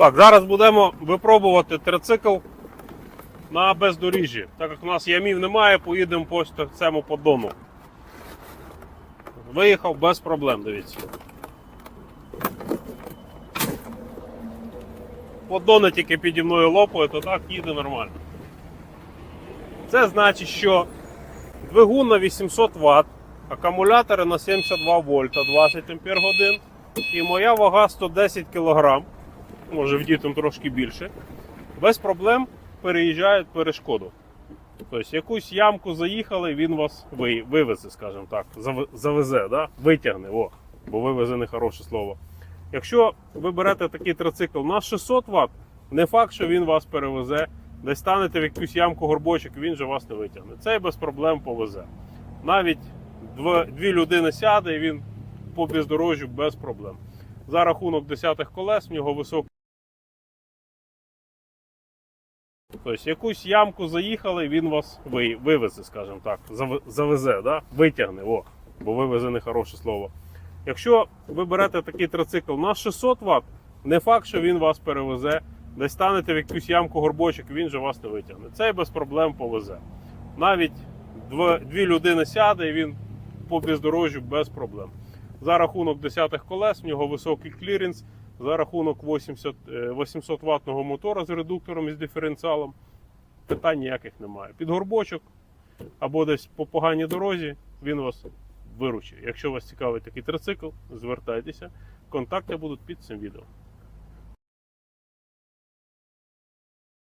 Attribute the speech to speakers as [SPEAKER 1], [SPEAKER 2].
[SPEAKER 1] Так, зараз будемо випробувати трицикл на бездоріжжі. Так як у нас ямів немає, поїдемо по цьому поддону. Виїхав без проблем, дивіться. Поддони тільки піді мною лопає, то так їде нормально. Це значить, що двигун на 800 Вт, акумулятори на 72 вольта 20 Ампер годин і моя вага 110 кг, може в дітям трошки більше, без проблем переїжджають перешкоду. Тобто якусь ямку заїхали, він вас вивезе, скажімо так, завезе, да? витягне, о, бо вивезе не хороше слово. Якщо ви берете такий трицикл на 600 Вт, не факт, що він вас перевезе, десь станете в якусь ямку горбочок, він же вас не витягне. Цей без проблем повезе. Навіть дві людини сяде і він по бездорожжю без проблем. За рахунок десятих колес, в нього високий. Тобто якусь ямку заїхали, він вас вивезе, скажімо так, завезе, да? витягне, о, бо вивезе не хороше слово. Якщо ви берете такий трицикл на 600 Вт, не факт, що він вас перевезе, десь станете в якусь ямку горбочок, він же вас не витягне. Цей без проблем повезе. Навіть дві людини сяде і він по бездорожжю без проблем. За рахунок десятих колес, в нього високий кліренс, за рахунок 80, е, 800 ватного мотора з редуктором і з диференціалом. Питань ніяких немає. Під горбочок або десь по поганій дорозі він вас виручить. Якщо вас цікавить такий трицикл, звертайтеся. Контакти будуть під цим відео.